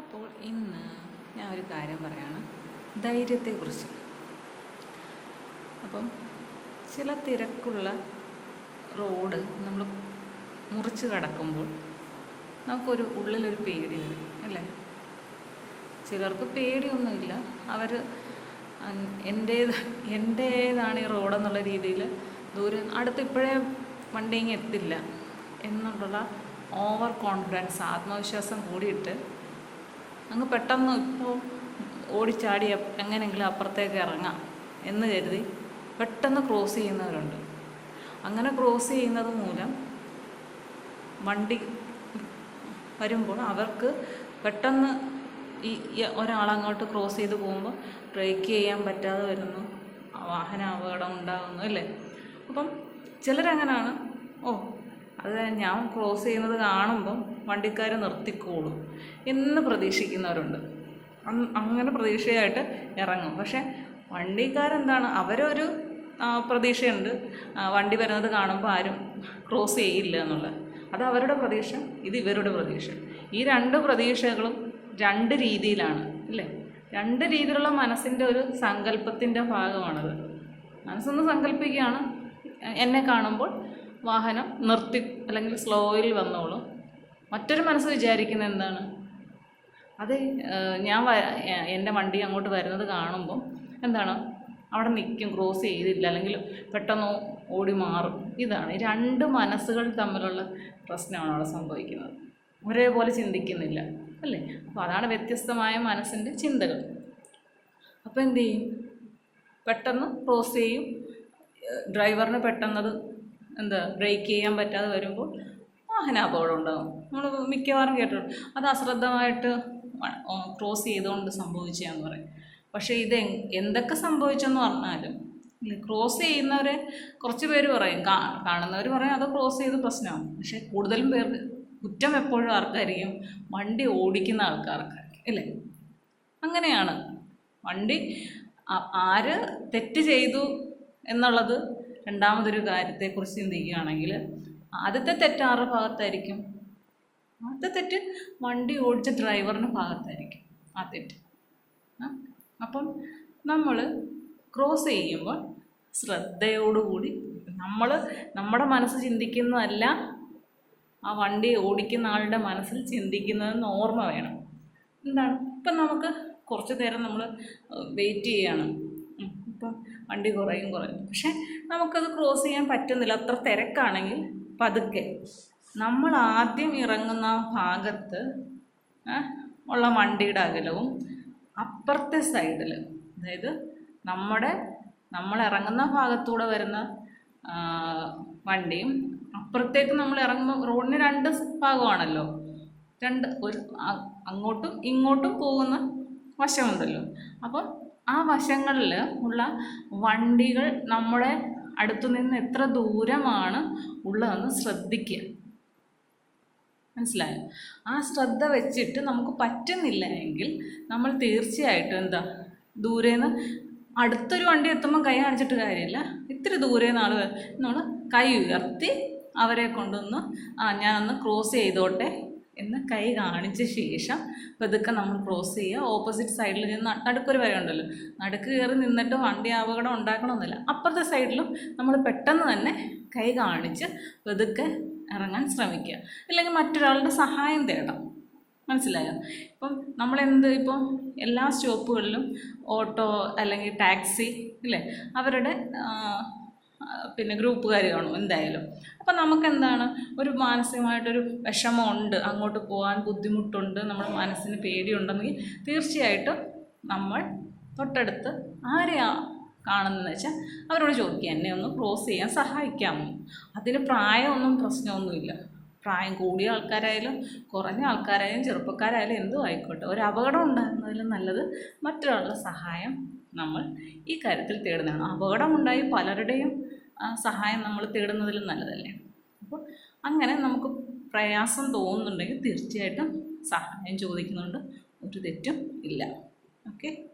അപ്പോൾ ഇന്ന് ഞാൻ ഒരു കാര്യം പറയാണ്. ധൈര്യത്തെക്കുറിച്ച്. അപ്പം ചില തിരക്കുള്ള റോഡ് നമ്മൾ മുറിച്ച് കടക്കുമ്പോൾ നമുക്കൊരു ഉള്ളിലൊരു പേടി വരും അല്ലേ? ചിലർക്ക് പേടിയൊന്നുമില്ല. അവർ എന്റേത് എന്റേതാണ് ഈ റോഡെന്നുള്ള രീതിയിൽ ദൂരെ അടുത്ത് ഇപ്പോഴേ വണ്ടി എത്തില്ല. എന്നുള്ള ഓവർ കോൺഫിഡൻസ് ആത്മവിശ്വാസം കൂടിയിട്ട് അങ്ങ് പെട്ടെന്ന് ഇപ്പോൾ ഓടിച്ചാടി എങ്ങനെയെങ്കിലും അപ്പുറത്തേക്ക് ഇറങ്ങാം എന്ന് കരുതി പെട്ടെന്ന് ക്രോസ് ചെയ്യുന്നവരുണ്ട്. അങ്ങനെ ക്രോസ് ചെയ്യുന്നത് മൂലം വണ്ടി വരുമ്പോൾ അവർക്ക് പെട്ടെന്ന് ഈ ഒരാളങ്ങോട്ട് ക്രോസ് ചെയ്ത് പോകുമ്പോൾ ബ്രേക്ക് ചെയ്യാൻ പറ്റാതെ വരുന്നു വാഹന അപകടം ഉണ്ടാകുന്നു അല്ലേ? അപ്പം ചിലരങ്ങനാണ് ഓ അത് ഞാൻ ക്രോസ് ചെയ്യുന്നത് കാണുമ്പം വണ്ടിക്കാർ നിർത്തിക്കോളും എന്ന് പ്രതീക്ഷിക്കുന്നവരുണ്ട്. അങ് അങ്ങനെ പ്രതീക്ഷയായിട്ട് ഇറങ്ങും. പക്ഷേ വണ്ടിക്കാരെന്താണ്? അവരൊരു പ്രതീക്ഷയുണ്ട്. വണ്ടി വരുന്നത് കാണുമ്പോൾ ആരും ക്രോസ് ചെയ്യില്ല എന്നുള്ളത്. അത് അവരുടെ പ്രതീക്ഷ ഇത് ഇവരുടെ പ്രതീക്ഷ. ഈ രണ്ട് പ്രതീക്ഷകളും രണ്ട് രീതിയിലാണ് അല്ലേ? രണ്ട് രീതിയിലുള്ള മനസ്സിന്റെ ഒരു സങ്കല്പത്തിന്റെ ഭാഗമാണത്. മനസ്സൊന്ന് സങ്കല്പിക്കുകയാണ് എന്നെ കാണുമ്പോൾ വാഹനം നിർത്തി അല്ലെങ്കിൽ സ്ലോയിൽ വന്നോളും. മറ്റൊരു മനസ്സ് വിചാരിക്കുന്ന എന്താണ്? അത് ഞാൻ എന്റെ വണ്ടി അങ്ങോട്ട് വരുന്നത് കാണുമ്പോൾ എന്താണ്? അവിടെ നിൽക്കും ക്രോസ് ചെയ്തില്ല. അല്ലെങ്കിൽ പെട്ടെന്ന് ഓടി മാറും. ഇതാണ്. രണ്ട് മനസ്സുകൾ തമ്മിലുള്ള പ്രശ്നമാണ് അവിടെ സംഭവിക്കുന്നത്. ഒരേപോലെ ചിന്തിക്കുന്നില്ല. അല്ലേ? അപ്പോൾ അതാണ് വ്യത്യസ്തമായ മനസ്സിന്റെ ചിന്തകൾ. അപ്പോൾ എന്ത് ചെയ്യും? പെട്ടെന്ന് ക്രോസ് ചെയ്യും. ഡ്രൈവറിന് പെട്ടെന്നത് എന്താ ബ്രേക്ക് ചെയ്യാൻ പറ്റാതെ വരുമ്പോൾ വാഹനാപകടം ഉണ്ടാകും. നമ്മൾ മിക്കവാറും കേട്ടിട്ടുണ്ട്. അത് അശ്രദ്ധമായിട്ട് ക്രോസ് ചെയ്തുകൊണ്ട് സംഭവിച്ചതെന്ന് പറയും. പക്ഷേ ഇത് എന്തൊക്കെ സംഭവിച്ചെന്ന് പറഞ്ഞാലും ക്രോസ് ചെയ്യുന്നവരെ കുറച്ച് പേര് പറയും. കാണുന്നവർ പറയും അത് ക്രോസ് ചെയ്ത് പ്രശ്നമാണ്. പക്ഷേ കൂടുതലും പേർക്ക് കുറ്റം എപ്പോഴും ആർക്കായിരിക്കും? വണ്ടി ഓടിക്കുന്ന ആൾക്കാർക്കായിരിക്കും അല്ലേ? അങ്ങനെയാണ്. വണ്ടി ആര് തെറ്റ് ചെയ്തു എന്നുള്ളത് രണ്ടാമതൊരു കാര്യത്തെക്കുറിച്ച് ചിന്തിക്കുകയാണെങ്കിൽ ആദ്യത്തെ തെറ്റ് ആറ് ഭാഗത്തായിരിക്കും? ആദ്യത്തെ തെറ്റ് വണ്ടി ഓടിച്ച ഡ്രൈവറിന്റെ ഭാഗത്തായിരിക്കും. ആ തെറ്റ്. അപ്പം നമ്മൾ ക്രോസ് ചെയ്യുമ്പോൾ ശ്രദ്ധയോടുകൂടി നമ്മൾ നമ്മുടെ മനസ്സ് ചിന്തിക്കുന്നതല്ല ആ വണ്ടി ഓടിക്കുന്ന ആളുടെ മനസ്സിൽ ചിന്തിക്കുന്നതെന്ന് ഓർമ്മ വേണം. എന്താണ്? ഇപ്പം നമുക്ക് കുറച്ച് നേരം നമ്മൾ വെയിറ്റ് ചെയ്യാണ്. ഇപ്പം വണ്ടി കുറയും കുറയും. പക്ഷേ നമുക്കത് ക്രോസ് ചെയ്യാൻ പറ്റുന്നില്ല. അത്ര തിരക്കാണെങ്കിൽ പതുക്കെ. നമ്മൾ ആദ്യം ഇറങ്ങുന്ന ഭാഗത്ത് ഉള്ള വണ്ടിയുടെ അകലവും അപ്പുറത്തെ സൈഡിൽ അതായത് നമ്മുടെ നമ്മൾ ഇറങ്ങുന്ന ഭാഗത്തൂടെ വരുന്ന വണ്ടിയും അപ്പുറത്തേക്ക് നമ്മൾ ഇറങ്ങുമ്പോൾ റോഡിന് രണ്ട് ഭാഗമാണല്ലോ. രണ്ട് ഒരു അങ്ങോട്ടും ഇങ്ങോട്ടും പോകുന്ന വശമുണ്ടല്ലോ. അപ്പം ആ വശങ്ങളിൽ ഉള്ള വണ്ടികൾ നമ്മുടെ അടുത്തു നിന്ന് എത്ര ദൂരമാണ് ഉള്ളതെന്ന് ശ്രദ്ധിക്കുക. മനസ്സിലായോ? ആ ശ്രദ്ധ വെച്ചിട്ട് നമുക്ക് പറ്റുന്നില്ല എങ്കിൽ നമ്മൾ തീർച്ചയായിട്ടും എന്താ ദൂരേന്ന് അടുത്തൊരു വണ്ടി എത്തുമ്പോൾ കൈ കാണിച്ചിട്ട് കാര്യമില്ല ഇത്തിരി ദൂരെ നാൾ നമ്മൾ കൈ ഉയർത്തി അവരെ കൊണ്ടൊന്ന് ആ ഞാനൊന്ന് ക്രോസ് ചെയ്തോട്ടെ. എന്ന് കൈ കാണിച്ച ശേഷം പതുക്കെ നമ്മൾ ക്രോസ് ചെയ്യുക. ഓപ്പോസിറ്റ് സൈഡിൽ നിന്ന് നടുക്കൊരു വരയുണ്ടല്ലോ നടുക്ക് കയറി നിന്നിട്ട് വണ്ടി അപകടം ഉണ്ടാക്കണമെന്നില്ല. അപ്പുറത്തെ സൈഡിലും നമ്മൾ പെട്ടെന്ന് തന്നെ കൈ കാണിച്ച് പതുക്കെ ഇറങ്ങാൻ ശ്രമിക്കുക. അല്ലെങ്കിൽ മറ്റൊരാളുടെ സഹായം തേടാം. മനസ്സിലായോ? ഇപ്പം നമ്മളെന്ത് ഇപ്പം എല്ലാ സ്റ്റോപ്പുകളിലും ഓട്ടോ അല്ലെങ്കിൽ ടാക്സി ഇല്ലേ? അവരുടെ പിന്നെ ഗ്രൂപ്പുകാർ കാണും എന്തായാലും. അപ്പം നമുക്കെന്താണ്? ഒരു മാനസികമായിട്ടൊരു വിഷമമുണ്ട്. അങ്ങോട്ട് പോകാൻ ബുദ്ധിമുട്ടുണ്ട്. നമ്മുടെ മനസ്സിന് പേടിയുണ്ടെങ്കിൽ തീർച്ചയായിട്ടും നമ്മൾ തൊട്ടടുത്ത് ആരെയാ കാണുന്നതെന്ന് വെച്ചാൽ അവരോട് ചോദിക്കുക. എന്നെ ഒന്ന് ക്രോസ് ചെയ്യാൻ സഹായിക്കാമോ? അതിന് പ്രായമൊന്നും പ്രശ്നമൊന്നുമില്ല. പ്രായം കൂടിയ ആൾക്കാരായാലും കുറഞ്ഞ ആൾക്കാരായാലും ചെറുപ്പക്കാരായാലും എന്തും ആയിക്കോട്ടെ. ഒരു അപകടം ഉണ്ടാകുന്നതിലും നല്ലത് മറ്റൊരാളുടെ സഹായം നമ്മൾ ഈ കാര്യത്തിൽ തേടുന്നതാണ്. അപകടമുണ്ടായി പലരുടെയും സഹായം നമ്മൾ തേടുന്നതിലും നല്ലതല്ലേ? അപ്പോൾ അങ്ങനെ നമുക്ക് പ്രയാസം തോന്നുന്നുണ്ടെങ്കിൽ തീർച്ചയായിട്ടും സഹായം ചോദിക്കുന്നുണ്ട്. ഒരു തെറ്റും ഇല്ല. ഓക്കെ?